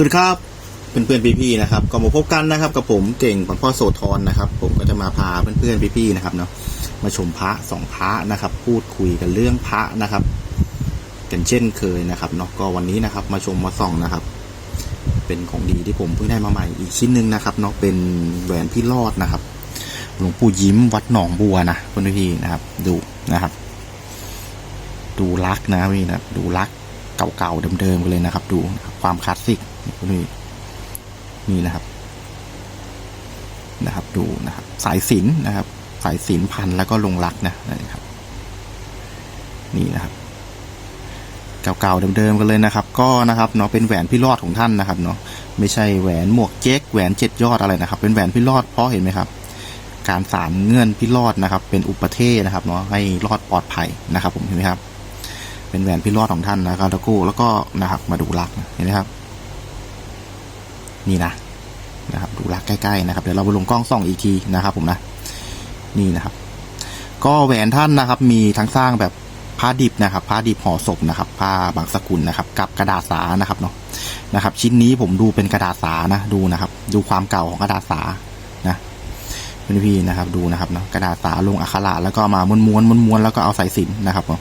สวัสดีครับเพื่อนๆพี่ๆนะครับก็มาพบกันนะครับกับผมเก่งปังพ่อโสธรนะครับ ผมก็จะมาพาเพื่อนๆพี่ๆนะครับเนาะมาชมพระสองพระนะครับ พูดคุยกันเรื่องพระนะครับกันเช่นเคยนะครับเนาะก็วันนี้นะครับ มาชมมาส่องนะครับ เป็นของดีที่ผมเพิ่งได้มาใหม่อีกชิ้นหนึ่งนะครับเนาะเป็นแหวนพี่รอดนะครับหลวงปู่ยิ้มวัดหนองบัวนะเพื่อนพี่นะครับ ดูนะครับ ดูรักนะพี่นะดูรัก เก่าๆเดิมๆกันเลยนะครับ ดูนะครับความคลาสสิกนี่นี่นะครับ นะครับ ดูนะครับ สายสินนะครับ สายสินพันแล้วก็ลงรักนะนะครับ นี่นะครับเก่าๆเดิมๆกันเลยนะครับ ก็นะครับเนาะเป็นแหวนพี่รอดของท่านนะครับเนาะไม่ใช่แหวนหมวกเจ๊กแหวนเจ็ดยอดอะไรนะครับ เป็นแหวนพี่รอดเพราะเห็นไหมครับ การสารเงื่อนพี่รอดนะครับ เป็นอุปเทศนะครับเนาะให้รอดปลอดภัยนะครับ ผมเห็นไหมครับ เป็นแหวนพี่รอดของท่านนะครับแล้วก็แล้วก็นะครับมาดูรักเห็นไหมครับ นี่นะนะครับ ดูรักใกล้ๆนะครับเดี๋ยวเราไปลงกล้องส่องอีกทีนะครับ ผมนะนี่นะครับ ก็แหวนท่านนะครับ มีทั้งสร้างแบบผ้าดิบนะครับผ้าดิบห่อศพนะครับผ้าบางสกุลนะครับ กับกระดาษสานะครับเนาะนะครับ ชิ้นนี้ผมดูเป็นกระดาษสานะดูนะครับ ดูความเก่าของกระดาษสานะพี่ๆนะครับดูนะครับเนาะกระดาษสาลงอักขระแล้วก็มาม้วนม้วนม้วนม้วนๆแล้วก็เอาสายสิญจนนะครับเนาะ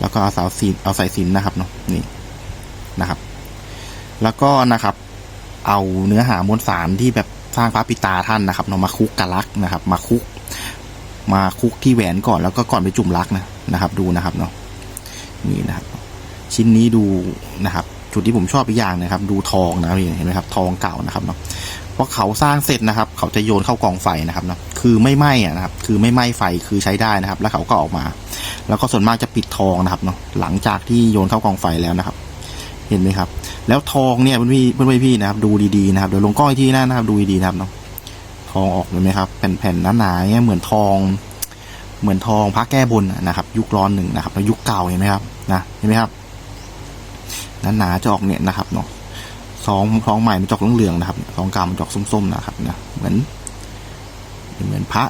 แล้วก็เอาสาวสินเอาสายสินนะครับเนาะนี่นะครับ แล้วก็นะครับ เอาเนื้อหามวลสารที่แบบสร้างพระปิตาท่านนะครับเนาะมาคุกกะลักนะครับ มาคุก มาคุกที่แหวนก่อนแล้วก็ก่อนไปจุ่มลักนะนะครับ ดูนะครับเนาะนี่นะครับ ชิ้นนี้ดูนะครับ จุดที่ผมชอบอีกอย่างนะครับ ดูทองนะพี่เห็นไหมครับ ทองเก่านะครับเนาะเพราะเขาสร้างเสร็จนะครับ เขาจะโยนเข้ากองไฟนะครับเนาะ คือไม่ไหม้อะนะครับ คือไม่ไหม้ไฟคือใช้ได้นะครับ แล้วเขาก็ออกมา แล้วก็ส่วนมากจะปิดทองนะครับเนาะหลังจากที่โยนเข้ากองไฟแล้วนะครับ เห็นไหมครับ แล้วทองเนี่ยเพื่อนพี่เพื่อนพี่นะครับ ดูดีๆนะครับเดี๋ยวลงกล้องอีกทีนะครับ ดูดีๆนะครับเนาะทองออกเลยไหมครับ แผ่นๆหนาๆเนี่ยเหมือนทอง เหมือนทองพระแก้บนนะครับ ยุคร้อนหนึ่งนะครับ แล้วยุคเก่าเห็นไหมครับนะเห็นไหมครับหนาๆจะออกเนี่ยนะครับเนาะซองทองใหม่มันจอกเหลืองๆนะครับทองก่ามันจออกส้มๆนะครับนะเหมือน เหมือนพระ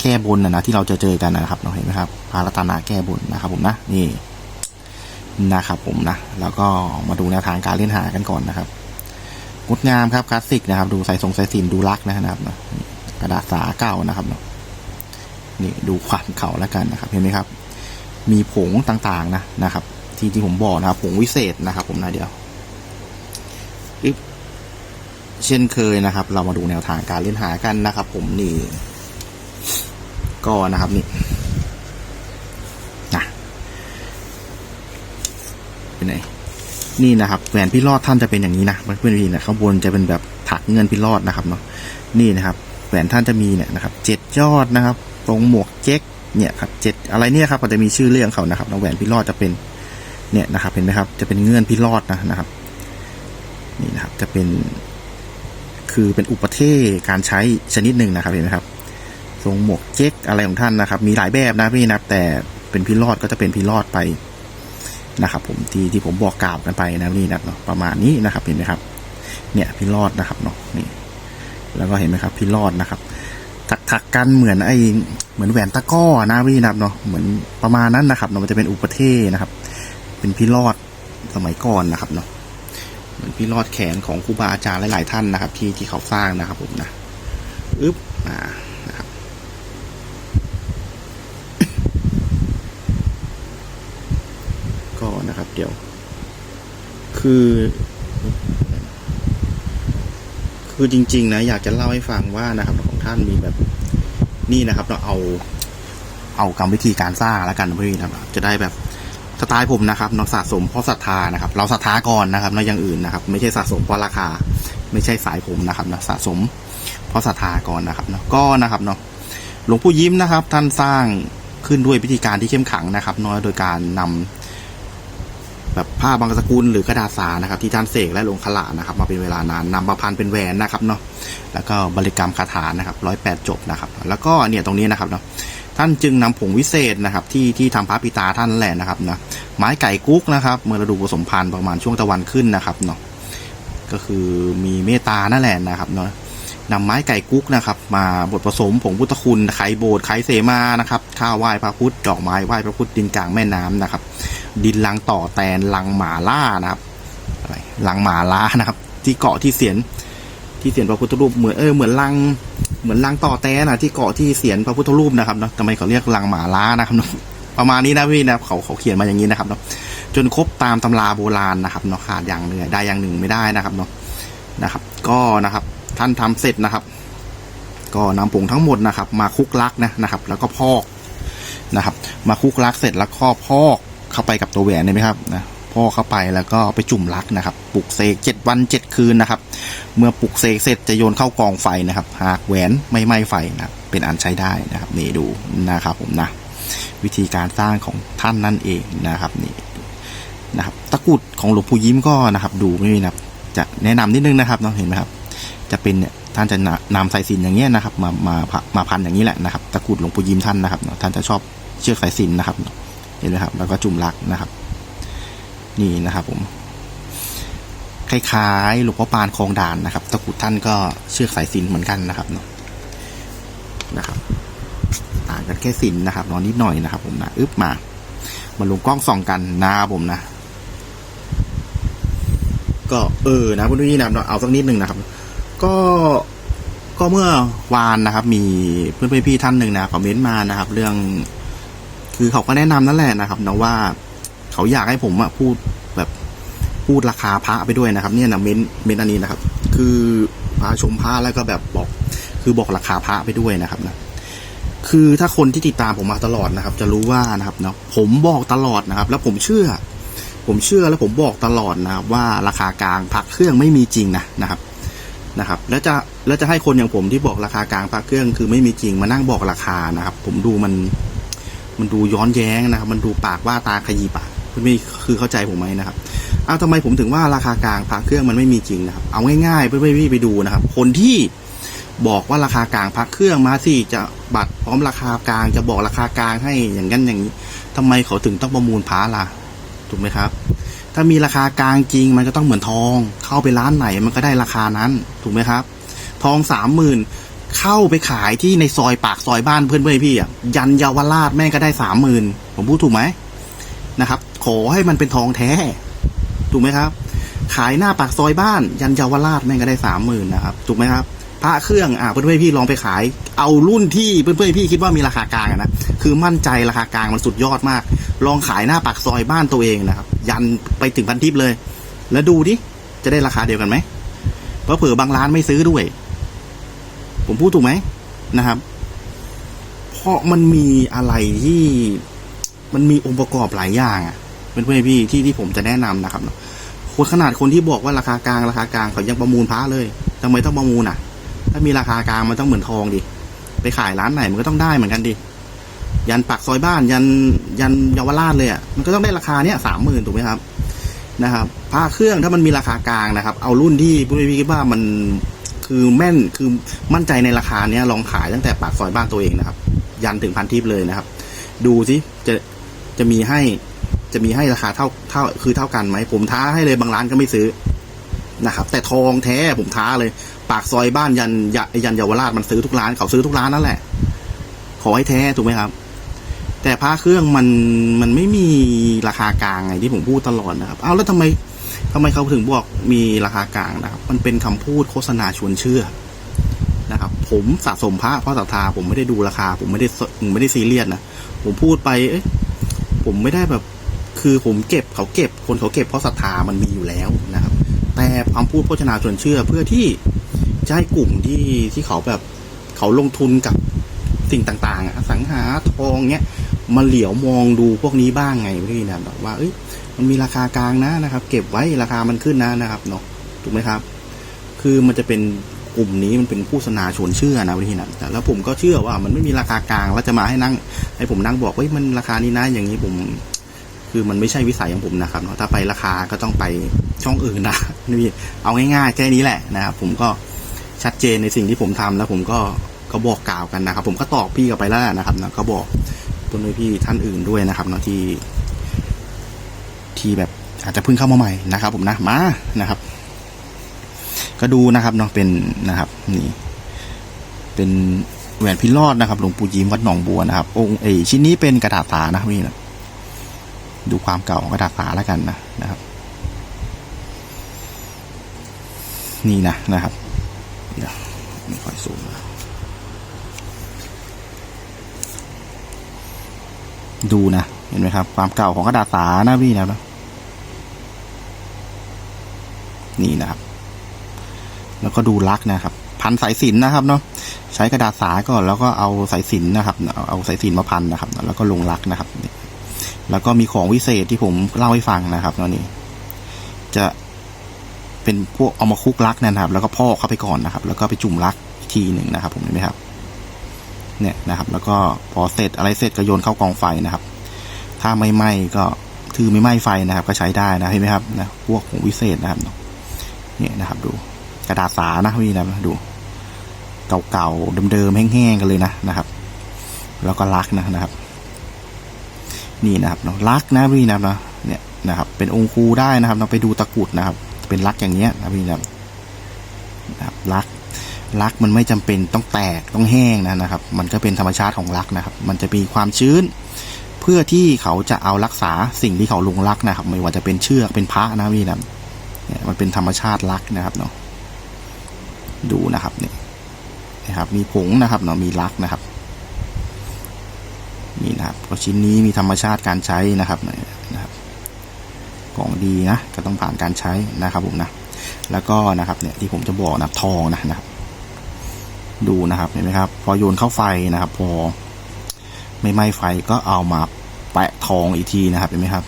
แก้บนนะนะที่เราจะเจอกันนะครับเนาเห็นไหมครับพระรัตนาแก้บนนะครับผมนะนี่นะครับผมนะแล้วก็มาดูแนวทางการเล่นหากันก่อนนะครับงดงามครับคลาสสิกนะครับ ดูสายทรงสายสินดูรักนะครับกระดาษสาเก่านะครับนี่ดูความเก่าแล้วกันนะครับ เห็นไหมครับ มีผงต่างๆนะนะครับ ที่ที่ผมบอกนะครับผงวิเศษนะครับ ผมนะเดียว เช่นเคยนะครับ เรามาดูแนวทางการเล่นหากันนะครับ ผมนี่ ก็นะครับนี่นะเป็นไงนี่นะครับแหวนพี่รอดท่านจะเป็นอย่างนี้นะเพื่อนๆพี่นะข้างบนจะเป็นแบบถักเงินพี่รอดนะครับเนาะนี่นะครับแหวนท่านจะมีเนี่ยนะครับเจ็ดยอดนะครับ ตรงหมวกเจ๊กเนี่ยครับเจ็ดอะไรเนี่ยครับก็จะมีชื่อเรื่องเขานะครับแล้วแหวนพี่รอดจะเป็นเนี่ยนะครับเห็นไหมครับ จะเป็นเงื่อนพี่รอดนะนะครับ นี่นะครับจะเป็น คือเป็นอุปเทศการใช้ชนิดหนึ่งนะครับเห็นไหมครับ ทรงหมวกเจ๊กอะไรของท่านนะครับ มีหลายแบบนะพี่นะแต่เป็นพี่รอดก็จะเป็นพี่รอดไปนะครับ ผมที่ที่ผมบอกกล่าวกันไปนะนี่นะเนาะประมาณนี้นะครับเห็นไหมครับ เนี่ยพี่รอดนะครับเนาะนี่แล้วก็เห็นไหมครับพี่รอดนะครับถักถักกันเหมือนไอเหมือนแหวนตะก้อนะพี่นับเนาะเหมือนประมาณนั้นนะครับเนาะมันจะเป็นอุปเทศนะครับ เป็นพี่รอดสมัยก่อนนะครับเนาะ เหมือนพี่รอดแขนของครูบาอาจารย์หลายๆท่านนะครับ ที่ที่เขาสร้างนะครับผมนะอึ๊บอ่านะครับก็นะครับเดี๋ยว คือคือจริงๆนะอยากจะเล่าให้ฟังว่านะครับของท่านมีแบบนี่นะครับ เราเอา เอากรรมวิธีการสร้างแล้วกันพี่นะครับจะได้แบบ สไตล์ผมนะครับเราสะสมเพราะศรัทธานะครับ เราศรัทธาก่อนนะครับเราอย่างอื่นนะครับ ไม่ใช่สะสมเพราะราคา ไม่ใช่สายผมนะครับนะสะสมเพราะศรัทธาก่อนนะครับเนาะก็นะครับเนาะหลวงปู่ยิ้มนะครับ ท่านสร้างขึ้นด้วยพิธีการที่เข้มขังนะครับน้อยโดยการนำแบบผ้าบางสกุลหรือกระดาษสานะครับ ที่ท่านเสกและลงขละนะครับ มาเป็นเวลานานนำมาพันเป็นแหวนนะครับเนาะแล้วก็บริกรรมคาถานะครับร้อยแปดจบนะครับ แล้วก็เนี่ยตรงนี้นะครับเนาะ ท่านจึงนำผงวิเศษนะครับ ที่ที่ทำพระปิตาท่านนั่นแหละนะครับนะไม้ไก่กุ๊กนะครับเมื่อฤดูผสมพันธุ์ประมาณช่วงตะวันขึ้นนะครับเนาะก็คือมีเมตานั่นแหละนะครับเนาะนำไม้ไก่กุ๊กนะครับ มาบดผสมผงพุทธคุณไข่โบสถ์ไข่เสมานะครับข้าวไหว้พระพุทธดอกไม้ไหว้พระพุทธดินกลางแม่น้ำนะครับ ดินลังต่อแตนลังหมาล่านะครับอะไรลังหมาล่านะครับ ที่เกาะที่เสียนที่เสียนพระพุทธรูปเหมือนเออเหมือนลัง เหมือนลังต่อแต้นะที่เกาะที่เสียนพระพุทธรูปนะครับเนาะทำไมเขาเรียกลังหมาล้านะครับเนาะประมาณนี้นะพี่นะเขาเขาเขียนมาอย่างนี้นะครับเนาะจนครบตามตำราโบราณนะครับเนาะขาดอย่างหนึ่งได้อย่างหนึ่งไม่ได้นะครับเนาะนะครับ ก็นะครับ ท่านทำเสร็จนะครับ ก็นำผงทั้งหมดนะครับ มาคลุกลักนะนะครับ แล้วก็พอกนะครับ มาคลุกลักเสร็จแล้วก็พอกเข้าไปกับตัวแหวนเห็นไหมครับนะ พอเข้าไปแล้วก็ไปจุ่มลักนะครับปลุกเสกเจ็ดวันเจ็ดคืนนะครับ เมื่อปลุกเสกเสร็จจะโยนเข้ากองไฟนะครับ หากแหวนไม่ไหม้ไฟนะเป็นอันใช้ได้นะครับนี่ดูนะครับผมนะวิธีการสร้างของท่านนั่นเองนะครับนี่นะครับตะกุดของหลวงปู่ยิ้มก็นะครับ ดูไม่มีนะจะแนะนำนิดนึงนะครับน้องเห็นไหมครับ จะเป็นเนี่ยท่านจะนำสายสินอย่างเงี้ยนะครับ มามามาพันอย่างนี้แหละนะครับ ตะกุดหลวงปู่ยิ้มท่านนะครับท่านจะชอบเชือกสายสินนะครับ เห็นไหมครับ แล้วก็จุ่มลักนะครับ นี่นะครับผม คล้ายๆหลวงพ่อปานคลองด่านนะครับ ตะกุดท่านก็เชือกสายสินเหมือนกันนะครับเนาะนะครับ ต่างกันแค่สินนะครับนอนนิดหน่อยนะครับ ผมนะอึบมามาลงกล้องส่องกันนะครับผมนะก็เออนะคุณพี่นะเอาสักนิดหนึ่งนะครับ ก็ก็เมื่อวานนะครับ มีเพื่อนๆพี่ท่านหนึ่งนะคอมเมนต์มานะครับ เรื่อง คือเขาก็แนะนำนั่นแหละนะครับนะว่า เขาอยากให้ผมอะพูดแบบพูดราคาพระไปด้วยนะครับ เนี่ยนะเม้นเม้นอันนี้นะครับ คือพระชมพระแล้วก็แบบบอก คือบอกราคาพระไปด้วยนะครับนะคือถ้าคนที่ติดตามผมมาตลอดนะครับ จะรู้ว่านะครับเนาะผมบอกตลอดนะครับ แล้วผมเชื่อ ผมเชื่อแล้วผมบอกตลอดนะครับ ว่าราคากลางพักเครื่องไม่มีจริงนะนะครับนะครับ แล้วจะแล้วจะให้คนอย่างผมที่บอกราคากลางพักเครื่องคือไม่มีจริงมานั่งบอกราคานะครับ ผมดูมัน มันดูย้อนแย้งนะครับ มันดูปากว่าตาขยีปาก ไม่คือเข้าใจผมไหมนะครับอ้าวทำไมผมถึงว่าราคากลางพักเครื่องมันไม่มีจริงนะครับ เอาง่ายๆเพื่อนๆพี่ไปดูนะครับ คนที่บอกว่าราคากลางพักเครื่องมาสิจะบัตรพร้อมราคากลางจะบอกราคากลางให้อย่างนั้นอย่างนี้ทำไมเขาถึงต้องประมูลพาล่ะถูกไหมครับ ถ้ามีราคากลางจริงมันก็ต้องเหมือนทอง เข้าไปร้านไหนมันก็ได้ราคานั้นถูกไหมครับ ทองสามหมื่นเข้าไปขายที่ในซอยปากซอยบ้านเพื่อนเพื่อนพี่อะยันเยาวราชแม่งก็ได้สามหมื่นผมพูดถูกไหมนะครับ ขอให้มันเป็นทองแท้ ถูกไหมครับ ขายหน้าปากซอยบ้าน ยันเยาวราชแม่งก็ได้สามหมื่นนะครับ ถูกไหมครับ พระเครื่องอ่าเพื่อนๆพี่ลองไปขาย เอารุ่นที่เพื่อนๆพี่คิดว่ามีราคากลางนะคือมั่นใจราคากลางมันสุดยอดมาก ลองขายหน้าปากซอยบ้านตัวเองนะครับ ยันไปถึงพันทิปเลย แล้วดูดิจะได้ราคาเดียวกันไหมเพราะเผื่อบางร้านไม่ซื้อด้วย ผมพูดถูกไหมนะครับ เพราะมันมีอะไรที่มันมีองค์ประกอบหลายอย่างอะ เพื่อนๆพี่ที่ที่ผมจะแนะนำนะครับคนขนาดคนที่บอกว่าราคากลางราคากลางเขายังประมูลพระเลยทำไมต้องประมูลอะ ถ้ามีราคากลางมันต้องเหมือนทองดิไปขายร้านไหนมันก็ต้องได้เหมือนกันดิยันปักซอยบ้านยันยันเยาวราชเลยอะมันก็ต้องได้ราคาเนี้ยสามหมื่นถูกไหมครับนะครับผ้าเครื่องถ้ามันมีราคากลางนะครับ เอารุ่นที่ผู้บริคิดว่ามันคือแม่นคือมั่นใจในราคาเนี้ยลองขายตั้งแต่ปากซอยบ้านตัวเองนะครับ ยันถึงพันทิปเลยนะครับ ดูสิจะจะมีให้ จะมีให้ราคาเท่าเท่าคือเท่ากันไหมผมท้าให้เลยบางร้านก็ไม่ซื้อนะครับ แต่ทองแท้ผมท้าเลย ปากซอยบ้านยันยยันเยาวราชมันซื้อทุกร้านเขาซื้อทุกร้านนั่นแหละ ขอให้แท้ถูกไหมครับ แต่ผ้าเครื่องมันมันไม่มีราคากลางไงที่ผมพูดตลอดนะครับเอาแล้วทำไมทำไมเขาถึงบอกมีราคากลางนะครับ มันเป็นคำพูดโฆษณาชวนเชื่อนะครับ ผมสะสมพระเพราะศรัทธาผมไม่ได้ดูราคา ผมไม่ได้ผมไม่ได้ซีเรียสนะผมพูดไปเอ้ยผมไม่ได้แบบ คือผมเก็บเขาเก็บคนเขาเก็บเพราะศรัทธามันมีอยู่แล้วนะครับ แต่คำพูดโฆษณาชวนเชื่อเพื่อที่จะให้กลุ่มที่ที่เขาแบบเขาลงทุนกับสิ่งต่างๆอสังหาทองเนี้ยมาเหลียวมองดูพวกนี้บ้างไงพี่นะแบบว่าเอ้ยมันมีราคากลางนะนะครับ เก็บไว้ราคามันขึ้นนะนะครับเนาะถูกไหมครับ คือมันจะเป็นกลุ่มนี้มันเป็นผู้สนาชวนเชื่อนะพี่นะแต่แล้วผมก็เชื่อว่ามันไม่มีราคากลางแล้วจะมาให้นั่ง ให้ผมนั่งบอกว่ามันราคานี้นะอย่างนี้ผม คือมันไม่ใช่วิสัยของผมนะครับเนาะถ้าไปราคาก็ต้องไปช่องอื่นนะนี่เอาง่ายๆแค่นี้แหละนะครับผมก็ชัดเจนในสิ่งที่ผมทำแล้วผมก็ก็บอกกล่าวกันนะครับ ผมก็ตอบพี่กับไปแล้วนะครับนะก็บอกเพื่อนพี่ท่านอื่นด้วยนะครับเนาะที่ที่แบบอาจจะเพิ่งเข้ามาใหม่นะครับ ผมนะมานะครับ ก็ดูนะครับเนาะเป็นนะครับนี่เป็นแหวนพิรอดนะครับหลวงปู่ยิ้มวัดหนองบัวนะครับองค์เอชิ้นนี้เป็นกระดาษตานะครับนี่นะ ดูความเก่าของกระดาษตาแล้วกันนะนะครับ นี่นะนะครับเดี๋ยวไม่ค่อยสูงดูนะเห็นไหมครับ ความเก่าของกระดาษสาหนะพี่นะนี่นะครับ แล้วก็ดูลักษ์นะครับ พันสายสินนะครับเนาะใช้กระดาษสาก่อนแล้วก็เอาสายสินนะครับ เอาสายสินมาพันนะครับ แล้วก็ลงลักษ์นะครับ แล้วก็มีของวิเศษที่ผมเล่าให้ฟังนะครับเนนี่จะเป็นพวกเอามาคุกลักนะครับ แล้วก็พอกเข้าไปก่อนนะครับ แล้วก็ไปจุ่มลักทีหนึ่งนะครับ ผมเห็นไหมครับ เนี่ยนะครับ แล้วก็พอเสร็จอะไรเสร็จก็โยนเข้ากองไฟนะครับ ถ้าไม่ไหม้ก็คือไม่ไหม้ไฟนะครับ ก็ใช้ได้นะเห็นไหมครับนะพวกของวิเศษนะครับเนี่ยนะครับ ดูกระดาษสานะพี่นะดูเก่าๆเดิมๆแห้งๆกันเลยนะนะครับ แล้วก็ลักนะนะครับ นี่นะครับเนาะลักนะพี่นะครับเนาะเนี่ยนะครับ เป็นองค์ครูได้นะครับเราไปดูตะกุดนะครับ เป็นลักอย่างเงี้ยนะพี่นะครับนะครับลักลักมันไม่จำเป็นต้องแตกต้องแห้งนะนะครับ มันก็เป็นธรรมชาติของลักนะครับ มันจะมีความชื้น เพื่อที่เขาจะเอารักษาสิ่งที่เขาลงลักนะครับ ไม่ว่าจะเป็นเชือกเป็นพระนะพี่นะเนี่ยมันเป็นธรรมชาติลักนะครับเนาะดูนะครับเนี่ยนะครับ มีผงนะครับเนาะมีลักนะครับ นี่นะครับก็ชิ้นนี้มีธรรมชาติการใช้นะครับนะครับ ของดีนะก็ต้องผ่านการใช้นะครับผมนะแล้วก็นะครับเนี่ยที่ผมจะบอกนะทองนะนะครับ ดูนะครับเห็นไหมครับ พอโยนเข้าไฟนะครับ พอไม่ไหม้ไฟก็เอามาแปะทองอีกทีนะครับเห็นไหมครับ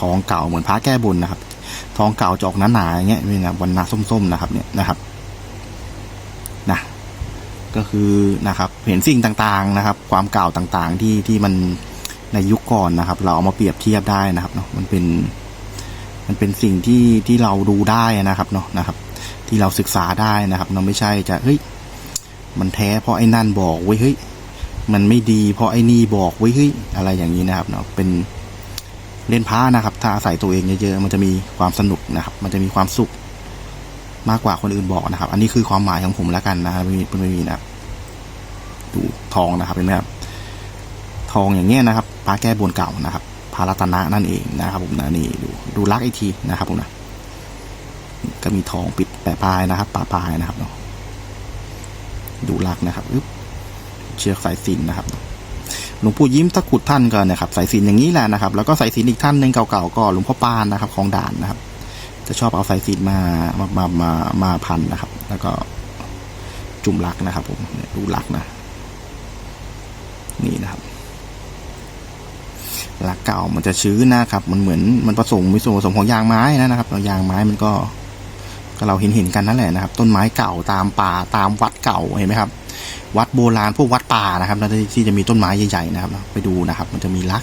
ทองเก่าเหมือนพระแก้บนนะครับ ทองเก่าจะออกหนาๆอย่างเงี้ยนี่นะวันนาส้มๆนะครับ เนี่ยนะครับนะ ก็คือนะครับเห็นสิ่งต่างๆนะครับ ความเก่าต่างๆที่ที่มันในยุคก่อนนะครับ เราเอามาเปรียบเทียบได้นะครับเนาะมันเป็น มันเป็นสิ่งที่ที่เราดูได้นะครับเนาะนะครับ ที่เราศึกษาได้นะครับเราไม่ใช่จะเฮ้ยมันแท้เพราะไอ้นั่นบอกไว้ยเฮ้ยมันไม่ดีเพราะไอ้นี่บอกไว้ยเฮ้ยอะไรอย่างนี้นะครับเนาะเป็นเล่นพ้านะครับ ถ้าอาศัยตัวเองเยอะๆมันจะมีความสนุกนะครับ มันจะมีความสุข มากกว่าคนอื่นบอกนะครับ อันนี้คือความหมายของผมแล้วกันนะครับไม่มีไม่มีนะดูทองนะครับเห็นไหมครับทองอย่างเงี้ยนะครับพระแก้บนเก่านะครับพระรัตนะนั่นเองนะครับ ผมนะนี่ดูดูลักอีกทีนะครับผมนะก็มีทองปิดแปะปลายนะครับปะปลายนะครับเนาะดูลักนะครับอึ๊บเชือกสายสินนะครับหลวงปู่ยิ้มตะกุดท่านก็นะครับสายสินอย่างนี้แหละนะครับ แล้วก็สายสินอีกท่านหนึ่งเก่าๆก็หลวงพ่อปานนะครับของด่านนะครับ จะชอบเอาสายสิญจนมามามามามาพันนะครับ แล้วก็จุ่มลักนะครับ ผมดูลักนะ นี่นะครับลักเก่ามันจะชื้นนะครับ มันเหมือนมันผสมมีส่วนผสมของยางไม้นะนะครับแล้วยางไม้มันก็ก็เราเห็นเห็นกันนั่นแหละนะครับ ต้นไม้เก่าตามป่าตามวัดเก่าเห็นไหมครับ วัดโบราณพวกวัดป่านะครับที่จะมีต้นไม้ใหญ่ๆนะครับ ไปดูนะครับ มันจะมีลัก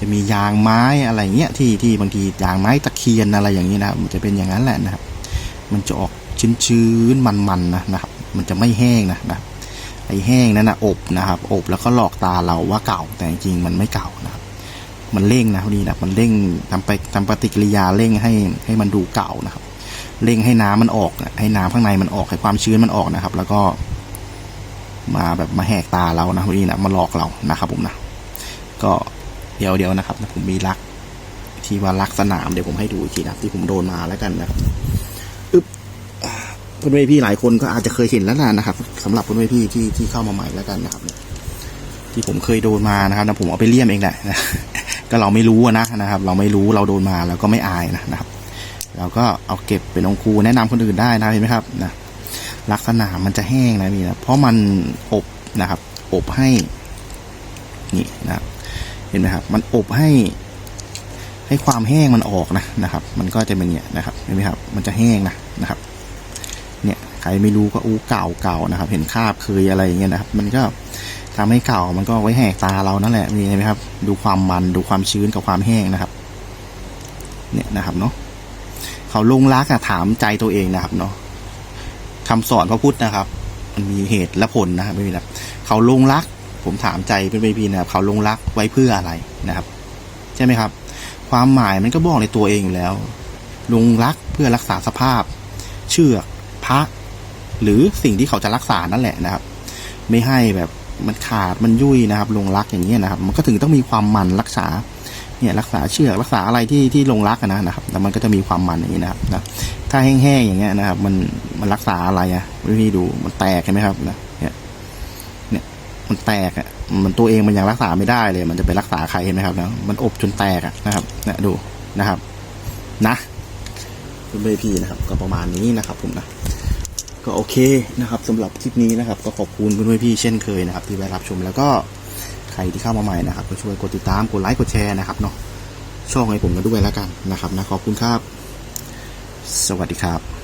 จะมียางไม้อะไรเงี้ยที่ที่บางทียางไม้ตะเคียนอะไรอย่างนี้นะครับมันจะเป็นอย่างนั้นแหละนะครับ มันจะออกชื้นๆมันๆนะนะครับ มันจะไม่แห้งนะนะไอ้แห้งนั่นนะอบนะครับ อบแล้วก็หลอกตาเราว่าเก่าแต่จริงๆมันไม่เก่านะครับ มันเร่งนะพอดีนะมันเร่งทำไปทำปฏิกิริยาเร่งให้ให้มันดูเก่านะครับ เร่งให้น้ำมันออก ให้น้ำข้างในมันออกให้ความชื้นมันออกนะครับ แล้วก็ มาแบบมาแหกตาเรานะพอดีนะมาหลอกเรานะครับผมนะก็ เดี๋ยวเดี๋ยวนะครับผมมีลักที่ว่าลักสนามเดี๋ยวผมให้ดูอีกทีนะครับที่ผมโดนมาแล้วกันนะครับอึ๊บเพื่อนพี่หลายคนก็อาจจะเคยเห็นแล้วนะครับสำหรับเพื่อนพี่ที่ที่เข้ามาใหม่แล้วกันนะครับ ที่ผมเคยโดนมานะครับนะผมเอาไปเลี่ยมเองแหละนะก็เราไม่รู้นะนะครับ เราไม่รู้เราโดนมาเราก็ไม่อายนะนะครับ เราก็เอาเก็บเป็นองค์ครูแนะนำคนอื่นได้นะเห็นไหมครับนะลักษณะมันจะแห้งนะพี่นะเพราะมันอบนะครับ อบให้นี่นะครับ เห็นไหมครับ มันอบให้ ให้ความแห้งมันออกนะนะครับ มันก็จะเป็นเนี่ยนะครับเห็นไหมครับ มันจะแห้งนะนะครับ เนี่ยใครไม่รู้ก็อู้เก่าเก่านะครับ เห็นคราบเคยอะไรอย่างเงี้ยนะครับ มันก็ทำให้เก่ามันก็ไว้แหกตาเรานั่นแหละนี่เห็นไหมครับ ดูความมันดูความชื้นกับความแห้งนะครับ เนี่ยนะครับเนาะเขาลงรักอะถามใจตัวเองนะครับเนาะคำสอนพระพุทธนะครับ มันมีเหตุและผลนะครับไม่มีนะเขาลงรัก ผมถามใจเป็นไปพีนะครับเขาลงรักไว้เพื่ออะไรนะครับ ใช่ไหมครับ ความหมายมันก็บอกในตัวเองอยู่แล้ว ลงรักเพื่อรักษาสภาพ เชือกพระหรือสิ่งที่เขาจะรักษานั่นแหละนะครับ ไม่ให้แบบมันขาดมันยุ่ยนะครับ ลงรักอย่างเงี้ยนะครับ มันก็ถึงต้องมีความมันรักษาเนี่ยรักษาเชือกรักษาอะไรที่ที่ลงรักนะนะครับแล้วมันก็จะมีความมันอย่างนี้นะครับนะถ้าแห้งๆอย่างเงี้ยนะครับ มันมันรักษาอะไรอะพี่ดูมันแตกเห็นไหมครับนะ มันแตกอะมันตัวเองมันยังรักษาไม่ได้เลย มันจะไปรักษาใครเห็นไหมครับนะมันอบจนแตกอะนะครับเนี่ยดูนะครับ นะคุณเบพีนะครับ ก็ประมาณนี้นะครับ ผมนะก็โอเคนะครับสำหรับคลิปนี้นะครับ ก็ขอบคุณเพื่อนๆพี่เช่นเคยนะครับ ที่ไปรับชมแล้วก็ใครที่เข้ามาใหม่นะครับ ก็ช่วยกดติดตามกดไลค์กดแชร์นะครับเนาะช่องให้ผมกันด้วยแล้วกันนะครับนะขอบคุณครับ สวัสดีครับ